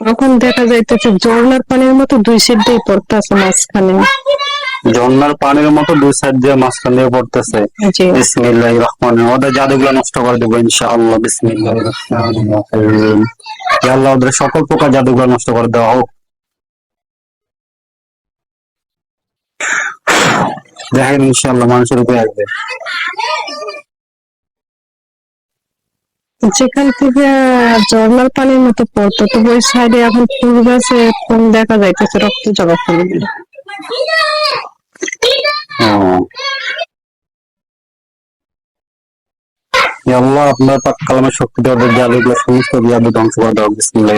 এখন দেখা যাইতেছে ঝর্ণার পানির মতো দুই সাইড দিয়ে পড়তেছে মাঝখানে। ঝর্ণার পানির মতো দুই সাইড দিয়ে মাঝখান দিয়ে পড়তেছে বিসমিল্লাহ রহমান ওদের জাদুগুলো নষ্ট করে দেবো ইনশাআল্লাহ বিসমিল্লাহ আল্লাহ ওদের সকল প্রকার জাদুগুলো নষ্ট করে দেওয়া হোক। দেখেন ইনশাআল্লাহ মানুষের উপরে আসবে। যেখান থেকে ঝর্ণার পানির মতো পড়তো, তো ওই সাইডে এখন ফুল গাছে ফুল দেখা যাইতেছে রক্ত জবা ফুলগুলো আল্লাহ আপনার পাক শক্তি জাদুগুলো সমস্ত ধ্বংস করে দেওয়া। বিসমিল্লাহ।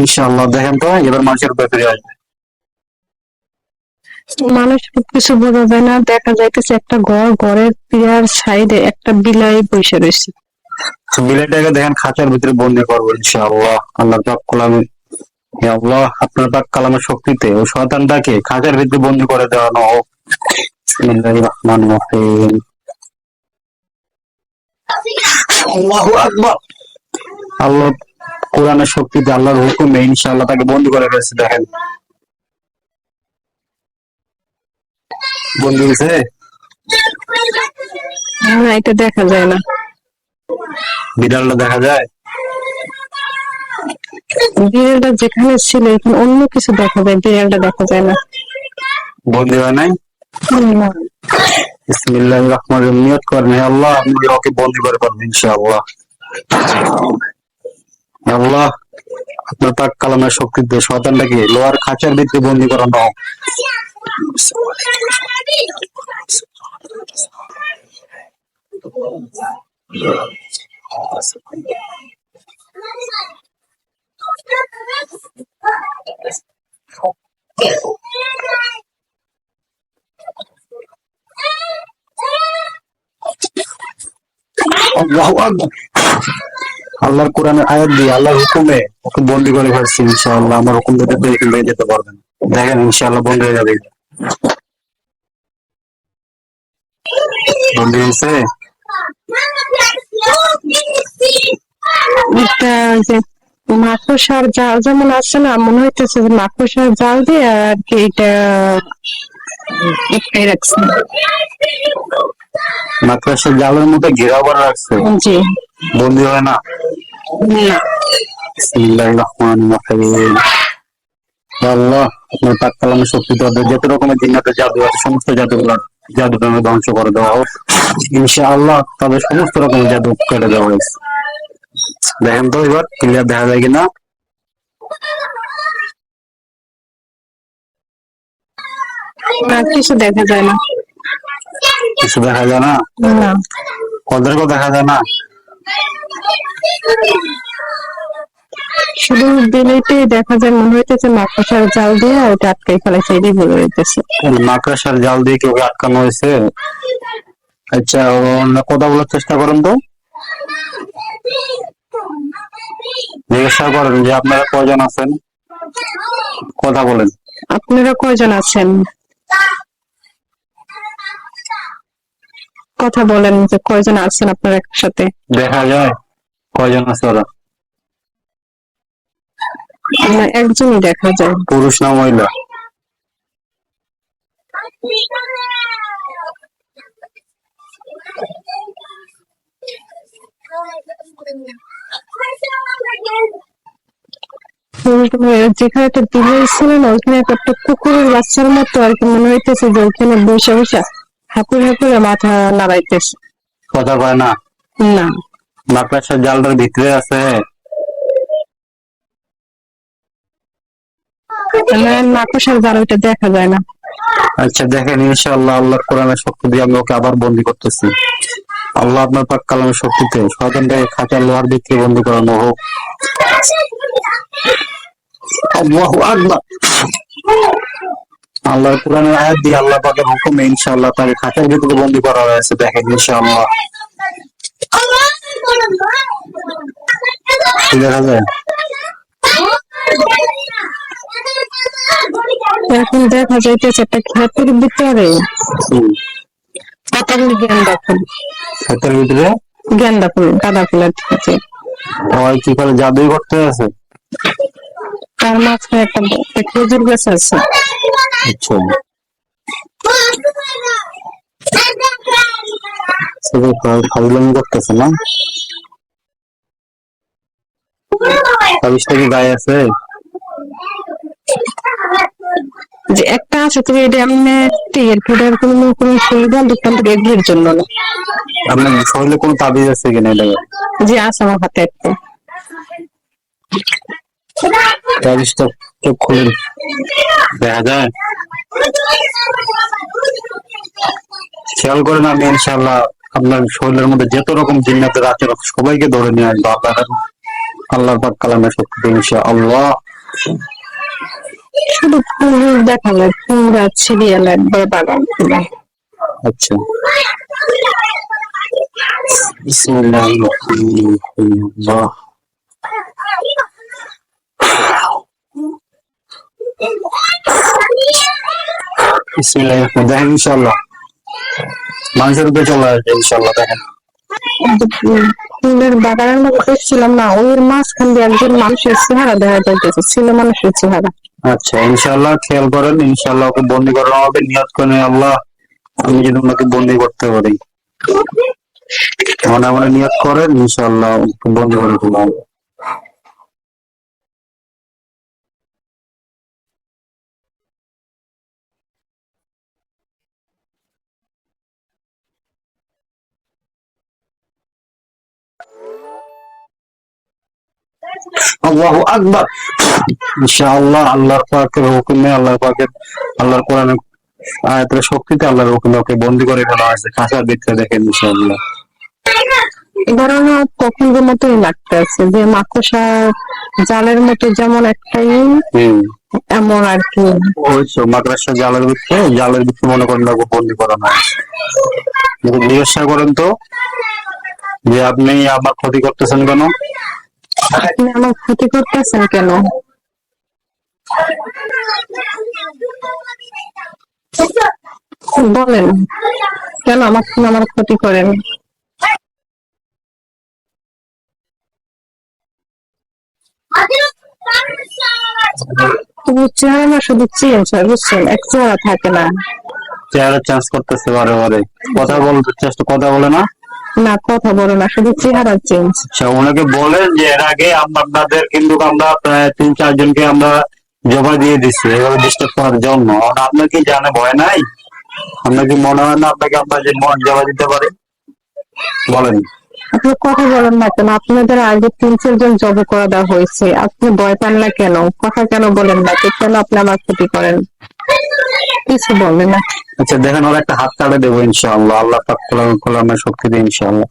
ইনশাআল্লাহ দেখেন তো এবার মানুষের উপরে ফিরে আসবে। মানুষ কিছু বোঝা যায় না দেখা যাইতেছে একটা ঘর ঘরের পিয়ার সাইডে একটা বিলাই বসে রয়েছে। তো বিলেটাকে দেখেন খাঁচার ভিতরে বন্দি করব ইনশাআল্লাহ। আল্লাহ পাক কালামে হে আল্লাহ আপনার পাক কালামের শক্তিতে ওই শয়তানটাকে খাঁচার ভিতরে বন্দি করে দেওয়ানো হোক। বিসমিল্লাহির রহমানির রহিম। আল্লাহু আকবার। আল্লাহ কোরআনের শক্তিতে আল্লাহর হুকুমে ইনশাআল্লাহ তাকে বন্দি করে রেখেছে দেখেন। বন্দি হয়েছে? না এটা দেখা যায় না। বিড়ালটা দেখা যায়? বিড়ালটা যেখানে ছিল এখন অন্য কিছু দেখা যায় বিড়ালটা দেখা যায় না। বন্দি হয় নাই? না। বিসমিল্লাহির রহমানির রহিম। নিয়ত করেন আল্লাহ আপনি ওকে বন্দি করে পারবেন ইনশাআল্লাহ। আল্লাহ আপনার পাক কালামের শক্তিতে শয়তানটাকে লোহার খাঁচার ভিতরে বন্দি করানো আল্লাহু আকবার। আল্লাহর কোরআনের আয়াত দিয়ে আল্লাহর হুকুমে ওকে বন্দি করে ফেলছি, ইনশাআল্লাহ। আমার হুকুম দিতে তো এখান থেকে যেতে পারবেন দেখেন, ইনশাআল্লাহ বন্দি হয়ে যাবে। বন্দি হয়েছে? মাকড়সার জাল যেমন আছে না, মনে হইতেছে যে মাকড়সার জাল দিয়ে আর কি এটা যত রকমের জাদু আছে সমস্ত জাদুগুলো জাদু ধ্বংস করে দেওয়া হোক ইনশাআল্লাহ তাদের সমস্ত রকমের জাদু কেটে দেওয়া হয়েছে। দেখেন তো এবার ক্লিয়ার দেখা যায় কিনা? না কিছু দেখা যায় না। কিছু দেখা যায় না? না। ওদেরকেও দেখা যায় না? শুধু বিলেতে দেখা যায় মনে হইতেছে মাকড়সার জাল দিয়ে ওটা আটকাই ফেলাইছে এটাই বলে হইতেছে মাকড়সার জাল দিয়ে কি ওকে আটকানো হয়েছে? আচ্ছা অন্য কথা বলার চেষ্টা করেন তো। জিজ্ঞাসা করেন যে আপনারা কয়জন আছেন? কথা বলেন। আপনারা কয়জন আছেন? কথা বলেন যে কয়জন আছেন আপনারা একসাথে দেখা যায় কয়জন আছে ওরা? না একজনই দেখা যায়। পুরুষ না মহিলা? যেখানে একটা বিলে ছিল না ওইখানে একটা কুকুরের বাচ্চার মতো আর কি মনে হইতেছে যে ওইখানে বসে বসে হাঁকুর হাঁকুরে মাথা নাড়াইতেছে। কথা কয় না? না। মাকড়সার জালটার ভিতরে আছে। জাল ওইটা দেখা যায় না। আচ্ছা দেখেন ইনশাআল্লাহ আল্লাহ কোরআনের শক্তি দিয়ে আমি ওকে আবার বন্দি করতেছি। আল্লাহ আপনার পাক কালামের শক্তিতে শয়তানটাকে খাঁচার লোহার ভিতরে বন্দি করানো হোক। আল্লাহু আকবার। আল্লাহর কোরআনের আয়াত দিয়ে আল্লাহ পাকের হুকুমে ইনশাআল্লাহ তাকে খাঁচার ভিতরে বন্দি করা হয়েছে দেখেন ইনশাআল্লাহ। দেখা যায়? এখন দেখা যাইতেছে একটা ক্ষেতের ভিতরে। কতগুলি গেন্দা ফুল। ক্ষেতের ভিতরে? গেন্দা ফুল গাঁদা ফুলের আছে। ওই কি করে জাদুই করতে আছে? তার মাঝখানে একটা খেজুর গাছ আছে। আচ্ছা। ফাজলামি করতেছে না? তাবিজটা কি গায়ে আছে? যে একটা আছে তুমি এটা ফেটার কোনো কোনো সুবিধা দোকান থেকে এগুলির জন্য না। আপনার শরীরে কোনো তাবিজ আছে কিনা এটা? যে আছে আমার হাতে একটা। তাবিজটা চোখ খুলে দেখা যায় খেয়াল করেন আমি ইনশাল্লাহ আপনার শরীরের মধ্যে যত রকম জিন্নাতের আছে সবাইকে ধরে নিয়ে আসব আপনার আল্লাহ পাক কালামের শক্তি ইনশা আল্লাহ শুধু ফুল দেখালে পুরা সিরিয়াল একবার বাগান ফুলে। আচ্ছা। বিসমিল্লাহির রহমানির রহিম। আল্লাহ। বিসমিল্লাহির রহমানির দেখেন ইনশাআল্লাহ। মানুষের উপরে চলে আসবে ইনশাআল্লাহ দেখেন। ফুলের বাগানের মধ্যে দেখছিলাম না ওর মাঝখান দিয়ে একজন মানুষের চেহারা দেখা যাইতেছে ছিল মানুষের চেহারা। আচ্ছা ইনশাআল্লাহ খেয়াল করেন ওকে বন্দি করানো হবে নিয়ত করেন আল্লাহ আমি যেন ওনাকে বন্দি করতে পারি। মনে মনে নিয়ত করেন ইনশাআল্লাহ ওকে বন্দি করে ফেলা হবে। আল্লাহু আকবার। ইনশাআল্লাহ আল্লাহর পাকের হুকুমে আল্লাহর পাকের আল্লাহর কোরআনের আয়াতের শক্তিতে আল্লাহর হুকুমে ওকে বন্দি করে ফেলা হয়েছে। খাঁচার ভিতরে দেখেন ইনশাআল্লাহ। কখনকার মতোই লাগতেছে যে মাকড়সা জালের মতো যেমন একটাই হম। এমন আর কি। তো জালের ভিতরে জালের ভিতরে মনে করেন ওকে বন্দি করানো হয়েছে জিজ্ঞাসা করেন তো যে আপনি আমার ক্ষতি করতেছেন কেন? আপনি আমার ক্ষতি করতেছেন কেন? বলেন, কেন আমার আমার ক্ষতি করেন? তবু চেহারা শুধু চেঞ্জ হয় বুঝছেন? এক চেহারা থাকে না। চেহারা চেঞ্জ করতেছে বারে বারে। কথা বলতে চেষ্টা কথা বলে না। না কথা বলে না শুধু চেহারা চেঞ্জ আচ্ছা ওনাকে বলেন যে এর আগে আপনাদের কিন্তু আমরা প্রায় তিন চারজনকে আমরা জমা দিয়ে দিচ্ছি এভাবে ডিস্টার্ব করার জন্য। আপনার কি জানে ভয় নাই? আপনার কি মনে হয় না আপনাকে আমরা যে মন জমা দিতে পারি? বলেন। আপনি কথা বলেন না কেন? আপনাদের আগে তিন চারজন জব করা দেওয়া হয়েছে। আপনি ভয় পান না কেন? কথা কেন বলেন না? কেন আপনি আমার ক্ষতি করেন? কিছু বলেন না। আচ্ছা দেখেন ওর একটা হাত কাটে দেবো ইনশাআল্লাহ। আল্লাহ পাক খোলা খোলামের শক্তি দিয়ে ইনশাআল্লাহ।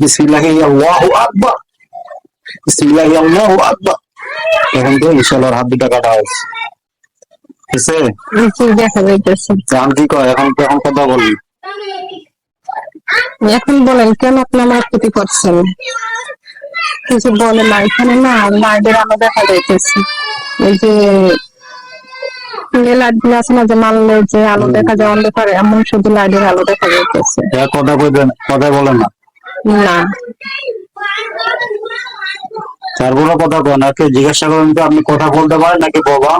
বিসমিল্লাহি আল্লাহু আকবার। বিসমিল্লাহি আল্লাহু আকবার। এখন তো ইনশাআল্লাহ হাত দুটা কাটা হয়েছে। ঠিক আছে কি দেখা যাইতেছে। এখন কি কয় এখন এখন কথা বলি। এখন বলেন কেন আপনি আমার ক্ষতি করছেন? কিছু বলে না এখানে না লাইটের আলো দেখা যাইতেছে এই যে আছে না যে যে আলো দেখা যায় অন্ধকারে এমন শুধু লাইটের আলো দেখা যাইতেছে। কথা কইবেন কথা না। না। তারপরে কথা জিজ্ঞাসা করেন তো আপনি কথা বলতে পারেন নাকি বাবা?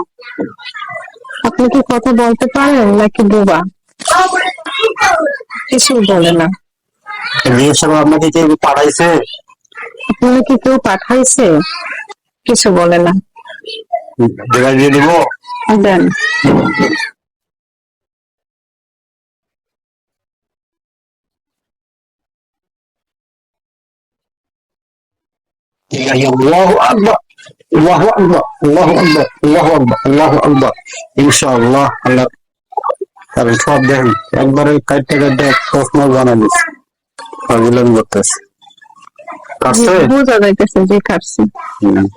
আপনি কি কথা বলতে পারেন নাকি বোবা? কিছু বলে না। জিজ্ঞাসা করেন আপনাকে কেউ পাঠাইছে? আপনি কি কেউ পাঠাইছে? কিছু বলে না। জায়গা দিয়ে দিব? দেন। আল্লাহু আল্লাহু আল্লাহু আল্লাহু আকবার আল্লাহু আকবার। ইনশাআল্লাহ আল্লাহ কারণ সব দেখেন একবারে কাটতে কাটতে এক প্রশ্ন বানাবি পাগলামি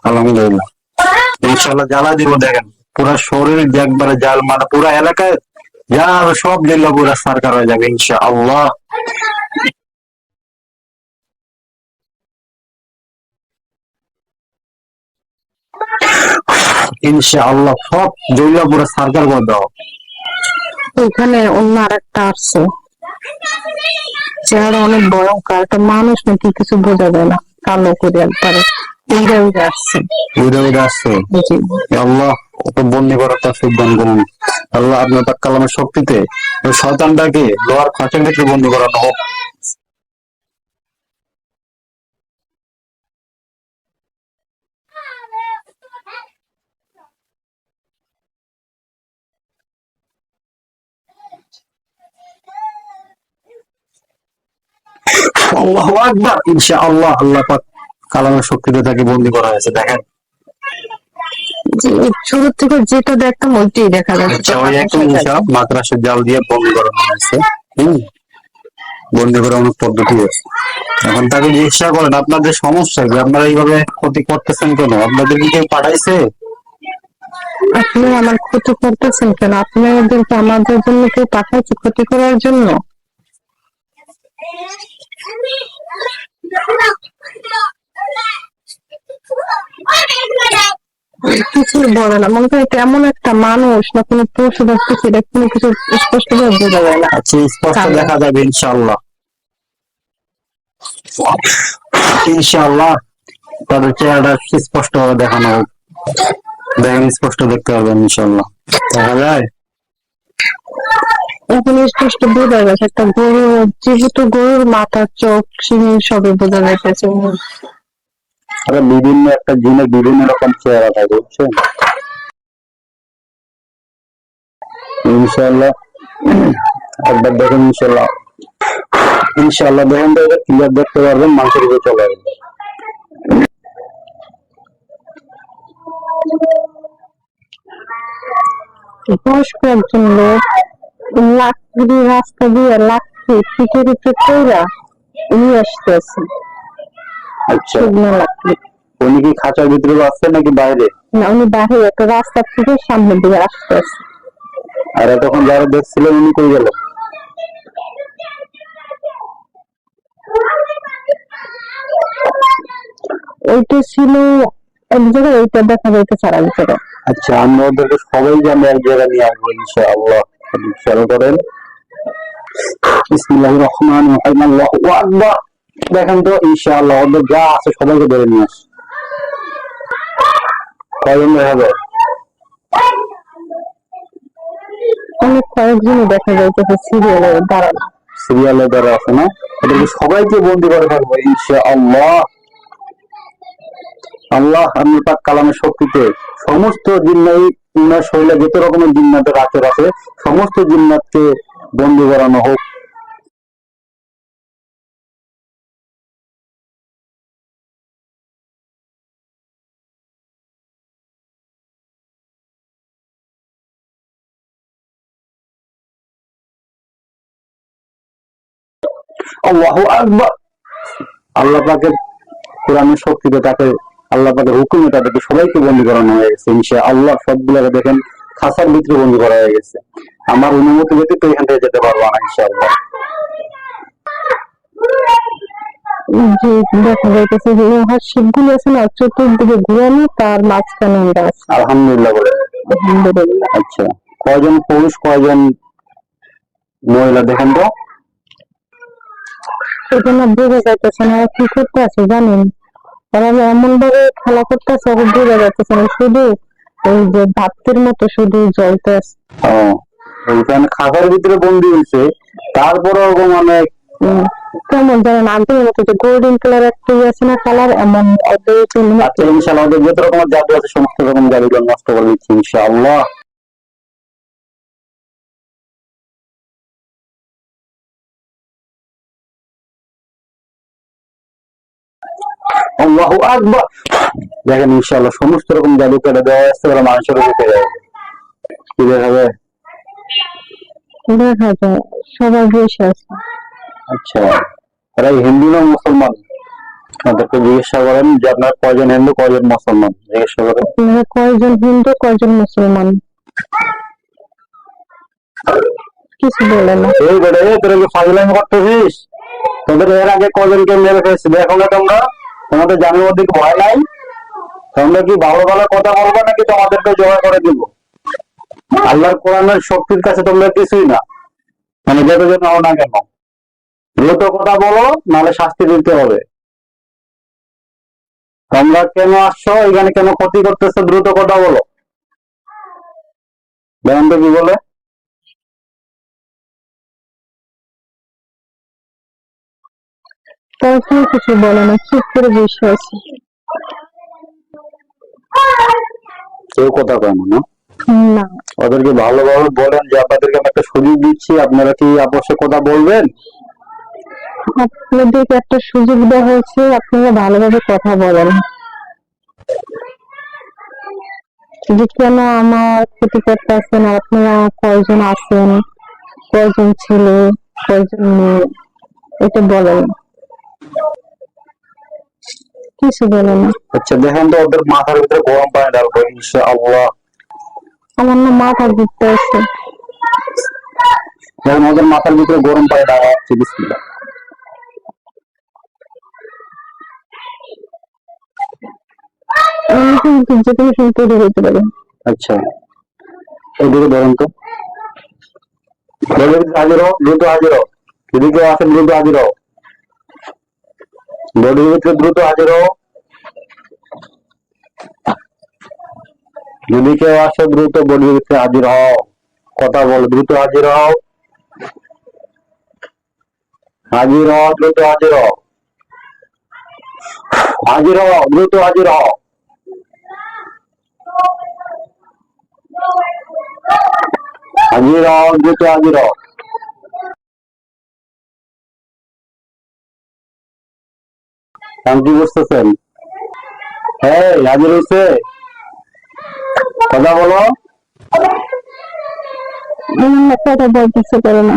আলহামদুলিল্লাহ। ইনশাআল্লাহ দেখেন। পুরা শরীর জাল মানে পুরা এলাকায় যা সব জেলা পুরা সার্কার হয়ে যাবে ইনশাআল্লাহ। সব পুরা করে দাও এখানে অন্য আর একটা আসছে। চেহারা অনেক ভয়ঙ্কর একটা মানুষ নাকি কিছু বোঝা যায় না। কালো করে একবারে উড়ে উড়ে আসছে। উড়ে উড়ে আসছে? আল্লাহ ওকে বন্দি করার তার সিদ্ধান্ত করুন আল্লাহ আপনার তার কালামের শক্তিতে শয়তানটাকে লোহার খাঁচের ভিতরে বন্দি করানো হোক। আল্লাহ আকবার ইনশাআল্লাহ আল্লাহ পাক কালামের শক্তিতে তাকে বন্দি করা হয়েছে দেখেন। শুরু থেকে যেটা দেখতাম ওইটাই দেখা যাচ্ছে। আচ্ছা ওই একটা হিসাব মাদ্রাসার জাল দিয়ে বন্দি করানো হয়েছে হম? বন্দি করানোর পদ্ধতি আছে। এখন তাকে জিজ্ঞাসা করেন আপনাদের সমস্যা কি? আপনারা এইভাবে ক্ষতি করতেছেন কেন? আপনাদের কি কেউ পাঠাইছে? আপনি আমার ক্ষতি করতেছেন কেন? আপনাদেরকে আমাদের জন্য কেউ পাঠাচ্ছে ক্ষতি করার জন্য? কিছুই বলে না। মনে করি এমন একটা মানুষ না কোনো পশু কিছু এটা কোনো কিছু স্পষ্ট ভাবে বোঝা যায় না। আচ্ছা স্পষ্ট দেখা যাবে ইনশাআল্লাহ। ইনশাআল্লাহ তাদের চেহারাটা স্পষ্ট ভাবে দেখানো হোক। দেখেন স্পষ্ট দেখতে পাবেন ইনশাআল্লাহ। দেখা যায়? এখন স্পষ্ট বোঝা যাচ্ছে একটা গরু যেহেতু গরুর মাথা চোখ সবই বোঝা যাইতেছে। আরে বিভিন্ন একটা জিনের বিভিন্ন রকম চেহারা থাকে বুঝছেন? ইনশাআল্লাহ একবার দেখেন ইনশাআল্লাহ। দেখেন তো ক্লিয়ার দেখতে পারবেন মানুষের উপরে চলে আসবে। একজন লোক লাকড়ি রাস্তা দিয়ে লাকড়ি পিঠের উপরে কইরা নিয়ে আসতেছে। আচ্ছা। শুকনো লাকড়ি। উনি কি খাঁচার ভিতরে আছে নাকি বাইরে? না উনি বাইরে একটা রাস্তা থেকে সামনের দিকে আসতেছে। আর তখন যারা দেখছিলেন উনি কই গেল? ওইটা ছিল এক জায়গায় ওইটা দেখা এক জায়গায়। আচ্ছা আমরা ওদেরকে সবাই জানি এক জায়গায় নিয়ে আসব ইনশাআল্লাহ। খেয়াল করেন। বিসমিল্লাহির রহমানির রহিম আল্লাহু আকবার। দেখেন তো ইনশাআল্লাহ ওদের যা আছে সবাইকে ধরে নিয়ে আস। কয়জন দেখা যায়? অনেক কয়েকজনই দেখা যাইতেছে সিরিয়ালে দাঁড়ানো সিরিয়ালে যারা আছে না? ওদেরকে সবাইকে বন্দি করে ফেলব ইনশাআল্লাহ। আল্লাহ আপনি পাক কালামের শক্তিতে সমস্ত জিন্নাই উনার শরীরে যত রকমের জিন্নাতের আচর আছে, সমস্ত জিন্নাতকে বন্দি করানো হোক। আল্লাহু আকবার। আল্লাহ পাকের কোরআনের শক্তিতে তাকে আল্লাহ পাকের হুকুমে তাদেরকে সবাইকে বন্দি করানো হয়ে গেছে ইনশা আল্লাহ সবগুলোকে দেখেন খাসার ভিতরে বন্দি করা হয়ে গেছে। আমার অনুমতি ব্যতীত এখান থেকে যেতে পারব না ইনশাআল্লাহ। যে দেখা যাইতেছে যে লোহার শিবগুলো আছে না চতুর্দিকে ঘুরানো তার মাঝখানে আমরা আছি। আলহামদুলিল্লাহ বলে। আলহামদুলিল্লাহ। আচ্ছা কয়জন পুরুষ কয়জন মহিলা দেখেন তো? এটা বোঝা যাইতেছে না কি করতে আছে জানেন? ওরা এমন ভাবে খেলা করতেছে ওকে বোঝা যাইতেছে না শুধু ওই যে ভাতের মতো শুধু জ্বলতে ওইখানে খাসার ভিতরে বন্দি হয়েছে তারপরে মানে উম, কেমন জানেন আগের মতো যে গোল্ডেন কালার একটা আছে না কালার এমন আচ্ছা ইনশাআল্লাহ ওদের যত রকমের জাদু আছে সমস্ত রকম জাদুগুলো নষ্ট করে দিচ্ছি ইনশাআল্লাহ। আল্লাহু আকবার। দেখেন ইনশাআল্লাহ সমস্ত রকম জাদু কেটে দেওয়া আসতে পারে মানুষের উপরে যাবে। কি দেখাবে? দেখা যায় আছে। আচ্ছা এরা হিন্দু না মুসলমান? তাদেরকে জিজ্ঞাসা করেন যে আপনার কয়জন হিন্দু কয়জন মুসলমান? জিজ্ঞাসা করেন। আপনারা কয়জন হিন্দু কয়জন মুসলমান? কিছু বলে না। এই এই তোরা কি ফাজলামি করতেছিস? তোদের এর আগে কজনকে মেরে ফেলেছি? দেখো না তোমরা। তোমাদের জানের মধ্যে কি ভয় নাই। তোমরা কি ভালো ভালো কথা বলবে নাকি তোমাদেরকে জোগাড় করে দিব? আল্লাহর কোরআনের শক্তির কাছে তোমরা কিছুই না। মানে যত জন হও না কেন? দ্রুত কথা বলো, নাহলে শাস্তি দিতে হবে। তোমরা কেন আসছো? এখানে কেন ক্ষতি করতেছো? দ্রুত কথা বলো। দেখেন তো কি বলে? তখন কিছু বলে না চুপ করে বসে আছে। কেউ কথা কয় না, ওদেরকে ভালোভাবে বলেন যে আপনাদেরকে আমি একটা সুযোগ দিচ্ছি আপনারা কি আপসে কথা বলবেন? আপনাদেরকে একটা সুযোগ দেওয়া হয়েছে আপনারা ভালোভাবে কথা বলেন। যে কেন আমার ক্ষতি করতে আসছেন আর আপনারা কয়জন আছেন? কয়জন ছেলে কয়জন মেয়ে? এটা বলেন। কিছু বলেন না। আচ্ছা দেখেন তো ওদের মাথার ভিতরে গরম পানি ডালবো ইনশাআল্লাহ। আমার না মাথা ঘুরতে আছে। দেখেন ওদের মাথার ভিতরে গরম পানি ডালা হচ্ছে বিসমিল্লাহ। যে কোনো সময় তৈরি হতে পারি। আচ্ছা এদিকে ধরেন তো। হাজির হও দ্রুত হাজির হও। যদি কেউ আসেন দ্রুত হাজির হও। বডির ভিতরে দ্রুত হাজির হও যদি কেউ আসে দ্রুত বডির ভিতরে হাজির হও কথা বল দ্রুত হাজির হও হাজির হও দ্রুত হাজির হও হাজির হও দ্রুত হাজির হও হাজির হও দ্রুত হাজির হও আপনি কি বুঝতেছেন হ্যাঁ হাজির হয়েছে। কথা বলো। কথা বলতে ইচ্ছে করে না।